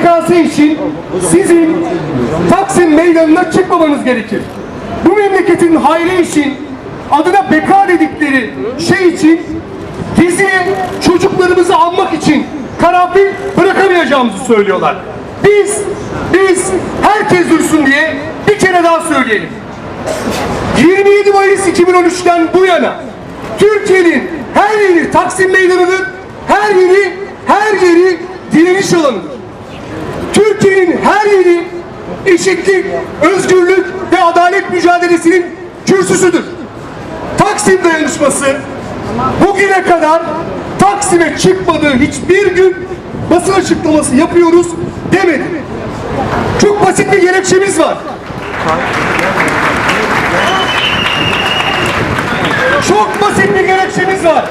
bekası için sizin Taksim meydanına çıkmamanız gerekir. Bu memleketin hayrı için, adına beka dedikleri şey için Gezi'ye çocuklarımızı almak için karanfil bırakamayacağımızı söylüyorlar. Biz, biz herkes duysun diye bir kere daha söyleyelim. 27 Mayıs 2013'ten bu yana Türkiye'nin her yeri Taksim Meydanı'nın her yeri her yeri direniş alanıdır. Türkiye'nin her yeri eşitlik, özgürlük ve adalet mücadelesinin kürsüsüdür. Taksim dayanışması bugüne kadar Taksim'e çıkmadığı hiçbir gün basın açıklaması yapıyoruz demedi. Çok basit bir gerekçemiz var. Çok basit bir gerekçemiz var.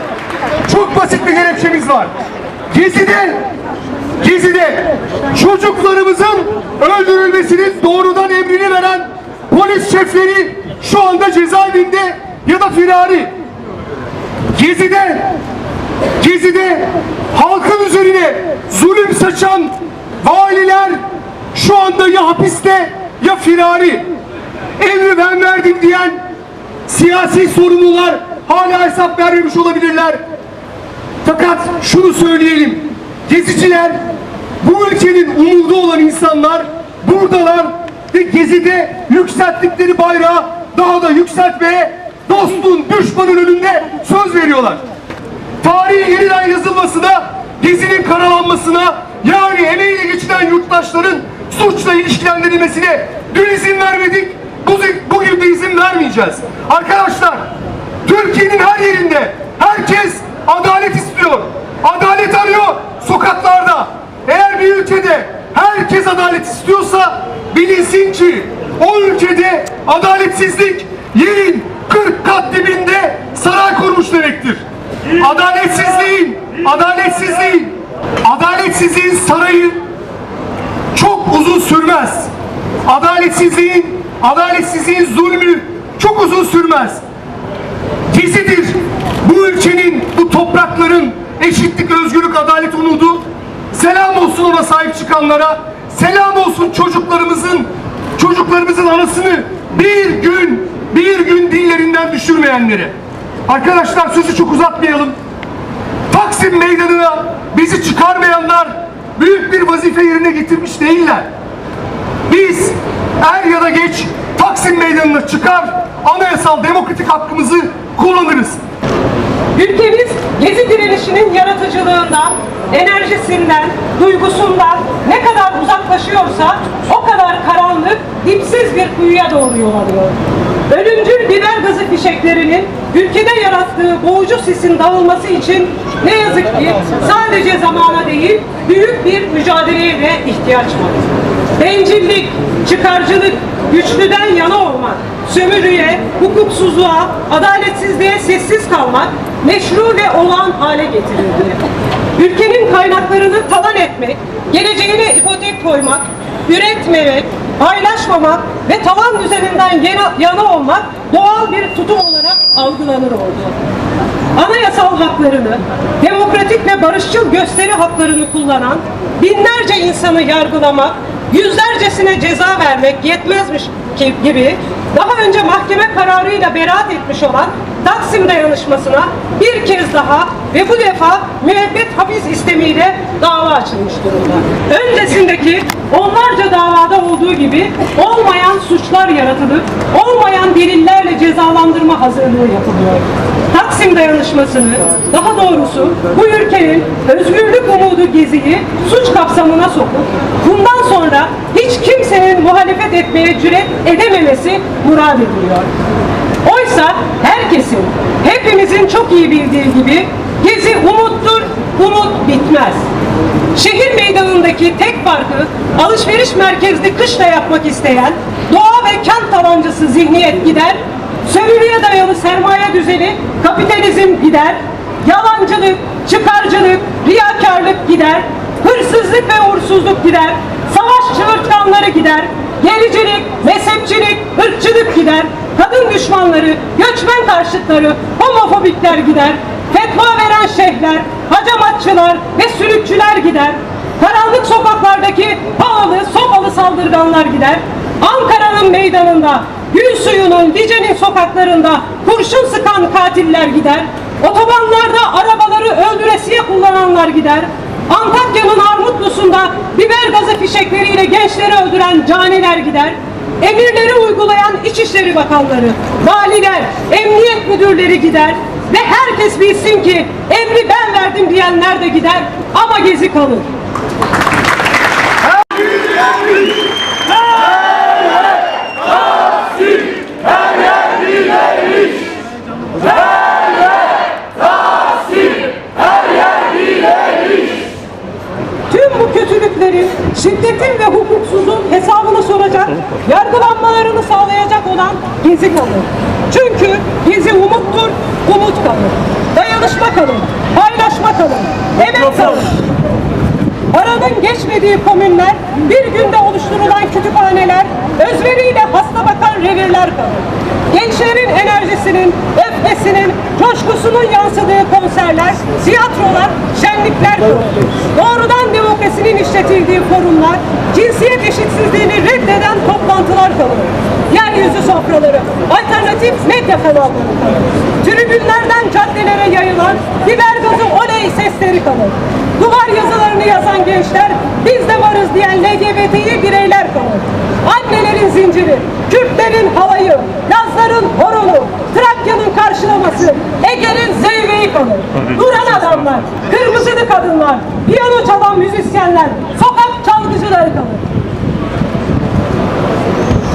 Çok basit bir gerekçemiz var. Gezi'de, Gezi'de çocuklarımızın öldürülmesinin doğrudan emrini veren polis şefleri şu anda cezaevinde ya da firari. Gezi'de, Gezi'de halkın üzerine zulüm saçan valiler şu anda ya hapiste ya firari. Emri ben verdim diyen siyasi sorumlular hala hesap vermemiş olabilirler. Fakat şunu söyleyelim. Geziciler bu ülkenin umudu olan insanlar buradalar ve gezide yükselttikleri bayrağı daha da yükseltmeye dostun düşmanın önünde söz veriyorlar. Tarihin yeniden yazılmasına, gezinin karalanmasına yani emeğiyle geçinen yurttaşların suçla ilişkilendirilmesine dün izin vermedik, bugün de izin vermeyeceğiz. Arkadaşlar, Türkiye'nin her yerinde herkes adalet istiyor. Adalet arıyor sokaklarda. Eğer bir ülkede herkes adalet istiyorsa bilinsin ki o ülkede adaletsizlik yerin 40 kat dibinde saray kurmuş demektir. Adaletsizliğin, adaletsizliğin, adaletsizliğin sarayı çok uzun sürmez. Adaletsizliğin, adaletsizliğin zulmü çok uzun sürmez. Gezidir bu ülkenin, bu toprakların eşitlik, özgürlük, adalet umudu. Selam olsun ona sahip çıkanlara. Selam olsun çocuklarımızın, çocuklarımızın anasını bir gün, bir gün dillerinden düşürmeyenlere. Arkadaşlar sözü çok uzatmayalım. Taksim meydanına bizi çıkarmayanlar büyük bir vazife yerine getirmiş değiller. Biz er ya da geç Taksim meydanına çıkar, anayasal demokratik hakkımızı kullanırız. Ülkemiz Gezi direnişinin yaratıcılığından, enerjisinden, duygusundan ne kadar uzaklaşıyorsa o kadar karanlık, dipsiz bir kuyuya doğru yol alıyor. Ölümcül biber gazı fişeklerinin ülkede yarattığı boğucu sisin dağılması için ne yazık ki sadece zamana değil, büyük bir mücadeleye de ihtiyaç var. Bencillik, çıkarcılık, güçlüden yana olmak, sömürüye, hukuksuzluğa, adaletsizliğe sessiz kalmak meşru ve olağan hale getirildi. Ülkenin kaynaklarını talan etmek, geleceğine ipotek koymak, üretmemek, paylaşmamak ve tavan düzeninden yana, yana olmak doğal bir tutum olarak algılanır oldu. Anayasal haklarını, demokratik ve barışçıl gösteri haklarını kullanan binlerce insanı yargılamak, yüzlercesine ceza vermek yetmezmiş gibi daha önce mahkeme kararıyla beraat etmiş olan Taksim dayanışmasına bir kez daha ve bu defa müebbet hapis istemiyle dava açılmış durumda. Öncesindeki onlarca davada olduğu gibi olmayan suçlar yaratılıp olmayan delillerle cezalandırma hazırlığı yapılıyor. Taksim dayanışmasını, daha doğrusu bu ülkenin özgürlük umudu geziyi suç kapsamına sokup bundan sonra hiç kimsenin muhalefet etmeye cüret edememesi murad ediliyor. Oysa herkesin, hepimizin çok iyi bildiği gibi gezi umuttur, umut bitmez. Şehir meydanındaki tek farkı alışveriş merkezli kışla yapmak isteyen doğa ve kent tabancası zihniyet gider, sömürüye dayalı sermaye düzeni, kapitalizm gider, yalancılık, çıkarcılık, riyakarlık gider, hırsızlık ve uğursuzluk gider, savaş çığırtkanları gider, gericilik, mezhepçilik, ırkçılık gider, kadın düşmanları, göçmen karşıtları, homofobikler gider, fetva veren şeyhler, hacamatçılar ve sürükçüler gider. Karanlık sokaklardaki pahalı, sopalı saldırganlar gider. Ankara'nın meydanında, Gül suyunun, Dice'nin sokaklarında kurşun sıkan katiller gider. Otobanlarda arabaları öldüresiye kullananlar gider. Antakya'nın Armutlusu'nda biber gazı fişekleriyle gençleri öldüren caniler gider. Emirleri uygulayan İçişleri Bakanları, valiler, emniyet müdürleri gider. Ve herkes bilsin ki emri ben verdim diyenler de gider ama gezi kalır. Kötülüklerin, şiddetin ve hukuksuzluğun hesabını soracak, yargılanmalarını sağlayacak olan gezi kalır. Çünkü gezi umuttur, umut kalır. Dayanışma kalır, paylaşma kalır, emek kalır. Paranın geçmediği komünler, bir günde oluşturulan kütüphaneler, özveriyle hasta bakan revirler kalır. Gençlerin enerjisinin, öfkesinin, coşkusunun yansıdığı konserler, tiyatrolar, şenlikler. Doğrudan demokrasinin işletildiği forumlar, cinsiyet eşitsizliğini reddeden toplantılar kalır. Yeryüzü sofraları, alternatif medya kanalları kalır. Tribünlerden caddelere yayılan biber gazı oley sesleri kalır. Duvar yazılarını yazan gençler, biz de varız diyen LGBT'yi bireyler kalır. Annelerin zinciri, Kürtlerin halayı, Lazların karşılaması, Ege'nin zeyveği kalır. Duran adamlar, kırmızılı kadınlar, piyano çalan müzisyenler, sokak çalgıcıları kalır.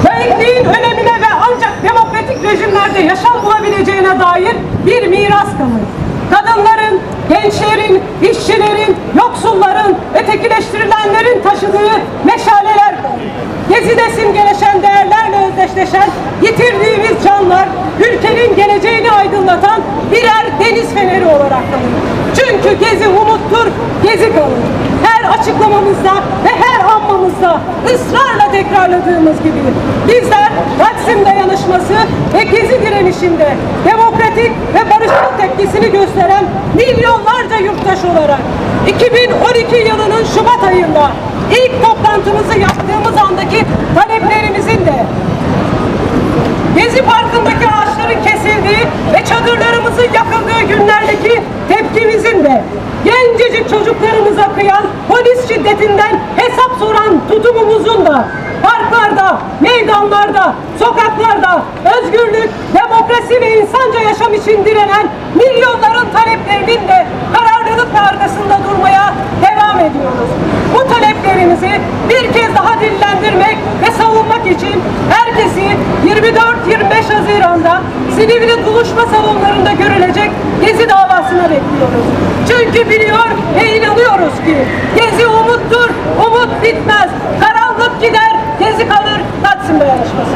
Laikliğin önemine ve ancak demokratik rejimlerde yaşam bulabileceğine dair bir miras kalır. Kadınların, gençlerin, işçilerin, yoksulların, ötekileştirilenlerin taşıdığı meşaleler kalır. Gezide simgeleşen değerlerle özdeşleşen, yitirdiğimiz canlar, ülkenin geleceğini aydınlatan birer deniz feneri olarak kalır. Çünkü gezi umuttur, gezi kalır. Her açıklamamızda ve her anmamızda ısrarla tekrarladığımız gibi bizler Taksim dayanışması ve gezi direnişinde demokratik ve barışçıl tepkisini gösteren milyonlarca yurttaş olarak 2012 yılının Şubat ayında ilk toplantımızı yaptığımız andaki taleplerimizin de Gezi Parkı'ndaki ağaçların kesildiği ve çadırlarımızın yakıldığı günlerdeki tepkimizin de gencecik çocuklarımıza kıyan polis şiddetinden hesap soran tutumumuzun da parklarda, meydanlarda, sokaklarda özgürlük, demokrasi ve insanca yaşam için direnen milyonların taleplerinin de kararlılıkla arkasında durmaya devam ediyoruz. Bu taleplerimizi bir kez daha dillendirmek ve savunmak için herkesi 24-25 Haziran'da Silivri buluşma salonlarında görülecek Gezi davasına bekliyoruz. Çünkü biliyor ve inanıyoruz ki Gezi umuttur, umut bitmez. Karanlık gider, Gezi kalır, Taksim dayanışması.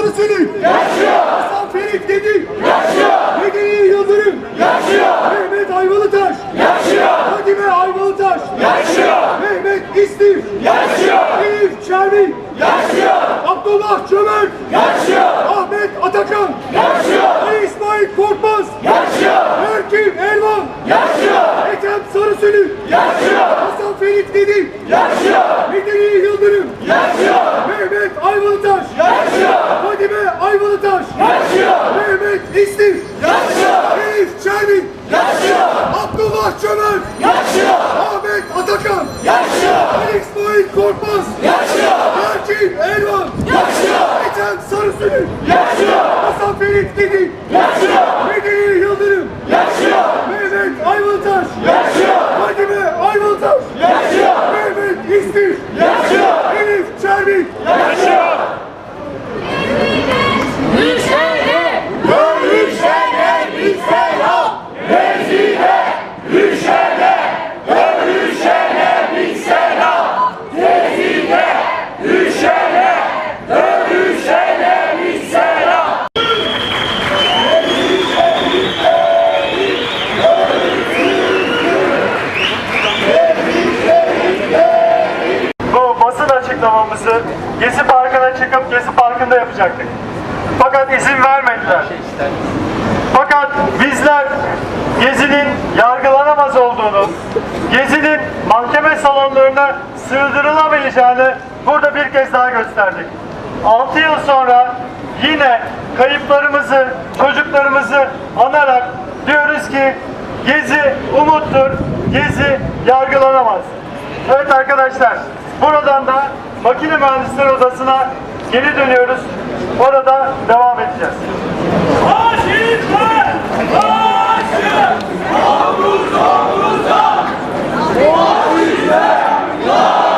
Sarı Sülük. Yaşıyor. Hasan Ferit Gedi. Yaşıyor. Medeni Yıldırım. Yaşıyor. Mehmet Ayvalıtaş. Yaşıyor. Fadime Ayvalıtaş. Yaşıyor. Mehmet İstif. Yaşıyor. Elif Çervi. Yaşıyor. Abdullah Çömert. Yaşıyor. Ahmet Atakan. Yaşıyor. Ali İsmail Korkmaz. Yaşıyor. Erkin Elvan. Yaşıyor. Ethem Sarısülük. Yaşıyor. Hasan Ferit Gedi. Yaşıyor. Medeni Yıldırım. Yaşıyor. Mehmet Ayvalıtaş. Yaşıyor. Fadime Ayvalıtaş. Yaşıyor. Mehmet İstif. Yaşıyor. Elif Çervin. Yaşıyor. Abdullah Çömert. Yaşıyor. Ahmet Atakan. Yaşıyor. Ali İsmail Korkmaz. Yaşıyor. Erkin Elvan. Yaşıyor. Ethem Sarısülük. Yaşıyor. Hasan Ferit Gedi. Yaşıyor. Medeni Yıldırım. Yaşıyor. Mehmet Ayvalıtaş. Yaşıyor. Fadime Ayvalıtaş. Yaşıyor. Mehmet İstif. Yaşıyor. Elif Çervin. Yaşıyor. Düşene, dövüşene bir selam. Rezile, düşene, dövüşene bir selam. Rezile, düşene, dövüşene bir selam. programımızı Gezi Parkı'na çıkıp Gezi Parkı'nda yapacaktık. Fakat izin vermediler. Fakat bizler Gezi'nin yargılanamaz olduğunu, Gezi'nin mahkeme salonlarına sığdırılamayacağını burada bir kez daha gösterdik. 6 yıl sonra yine kayıplarımızı, çocuklarımızı anarak diyoruz ki Gezi umuttur, Gezi yargılanamaz. Evet arkadaşlar, buradan da makine mühendisleri odasına geri dönüyoruz. Orada devam edeceğiz. Faşistler! Faşistler! Avrupa! Avrupa! Faşistler! Faşistler!